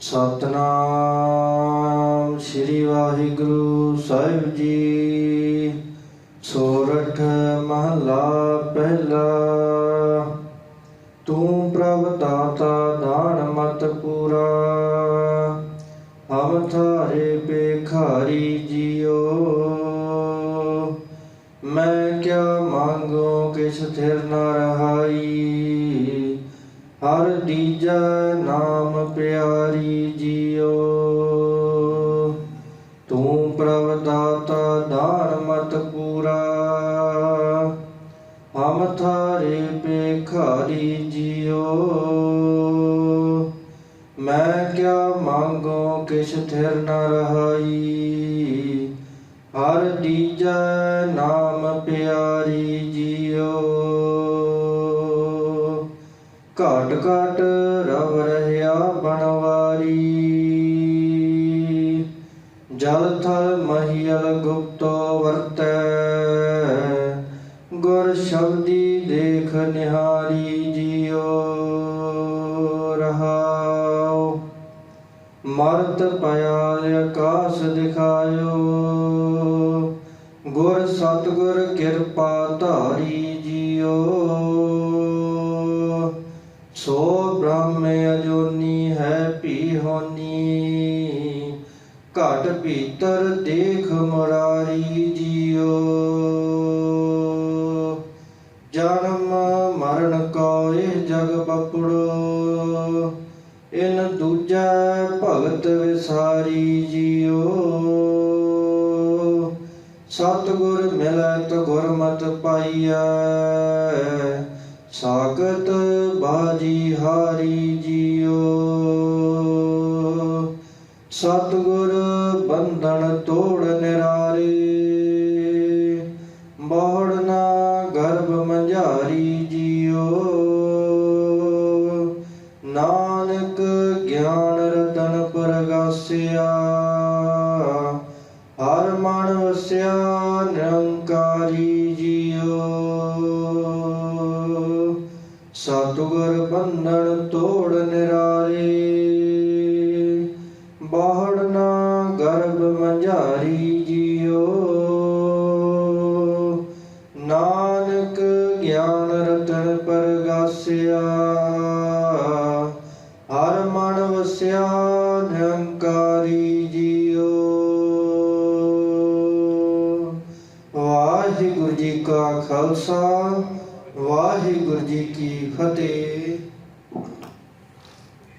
ਸਤਨਾਮ ਸ੍ਰੀ ਵਾਹਿਗੁਰੂ ਸਾਹਿਬ ਜੀ। ਸੋਰਠ ਮਹਲਾ ਪਹਿਲਾ। ਤੂੰ ਪ੍ਰਭ ਦਾਤਾ ਦਾਨ ਮਤ ਪੂਰਾ। ਹਮ ਥਾਰੇ ਬੇਖਾਰੀ ਜਿਉ ਮੈਂ ਕਿਆ ਮੰਗੋ ਕਿਛ ਥਿਰ ਨਾ ਰਹਾਈ। ਹਰ ਦੀਜੈ ਨਾਮ ਪਿਆਰੀ ਜੀਓ। ਤੂੰ ਪ੍ਰਭ ਦਾਤਾ ਦਾਨ ਮਤ ਪੂਰਾ। ਹਮ ਥਾਰੇ ਭੇਖਾਰੀ ਜੀਓ। ਮੈਂ ਕਿਆ ਮੰਗੋ ਕਿਛ ਥਿਰ ਨ ਰਹਾਈ। ਹਰ ਦੀਜੈ ਨਾਮ ਪਿਆਰੀ ਜੀਓ। ਘਾਟ ਘਾਟ ਰਵ ਰਹਿਆ ਬਣਵਾਰੀ ਜਲ ਥਲ ਮਹੀਲ ਗੁਪਤੋ ਵਰਤੈ, ਗੁਰ ਸ਼ਬਦੀ ਦੇਖ ਨਿਹਾਰੀ ਜੀਓ ਰਹਾਉ। ਮਰਤ ਪਿਆਲ ਆਕਾਸ਼ ਦਿਖਾਇਓ, ਗੁਰ ਸਤਗੁਰ ਕਿਰਪਾ ਧਾਰੀ ਜੀਓ ਸੋ ਬ੍ਰਹਮ ਅਜੋਨੀ ਹੈ ਭੀ ਹੋਨੀ ਘਟ ਭੀਤਰ ਦੇਖ ਮੁਰਾਰੀ ਜੀਓ। ਜਨਮ ਮਰਨ ਕੋਏ ਜਗ ਬਪੜੋ ਇਨ ਦੂਜਾ ਭਗਤ ਵਿਸਾਰੀ ਜੀਓ। ਸਤਿਗੁਰ ਮਿਲੈ ਤ ਗੁਰਮਤਿ ਪਾਈਐ। ਸਾਗਤ ਬਾਜੀ ਹਾਰੀ ਜੀਓ। ਸਤਿਗੁਰ ਬੰਧਨ ਤੋੜ ਨਿਰਾਰੇ। ਬਹੁੜਨਾ ਗਰਭ ਮੰਝਾਰੀ ਜੀਓ। ਨਾਨਕ ਗਿਆਨ ਰਤਨ ਪ੍ਰਗਾਸਿਆ। ਹਰ ਮਨ ਵਸਿਆ ਨਿਰੰਕਾਰੀ ਜੀਓ। ਸਤਿਗੁਰ ਬੰਧਨ ਤੋੜ ਨਿਰਾਰੇ। ਬਾਹੜਨਾ ਗਰਭ ਮੰਝਾਰੀ ਜਿਉ ਨਾਨਕ ਗਿਆਨ ਰਤਨ ਪ੍ਰਗਾਸਿਆ। ਹਰ ਮਨ ਵਸਿਆ ਨਿਰੰਕਾਰੀ ਜੀਓ। ਵਾਹਿਗੁਰੂ ਜੀ ਕਾ ਖਾਲਸਾ ਵਾਹਿਗੁਰੂ ਜੀ ਕੀ ਫਤਿਹ।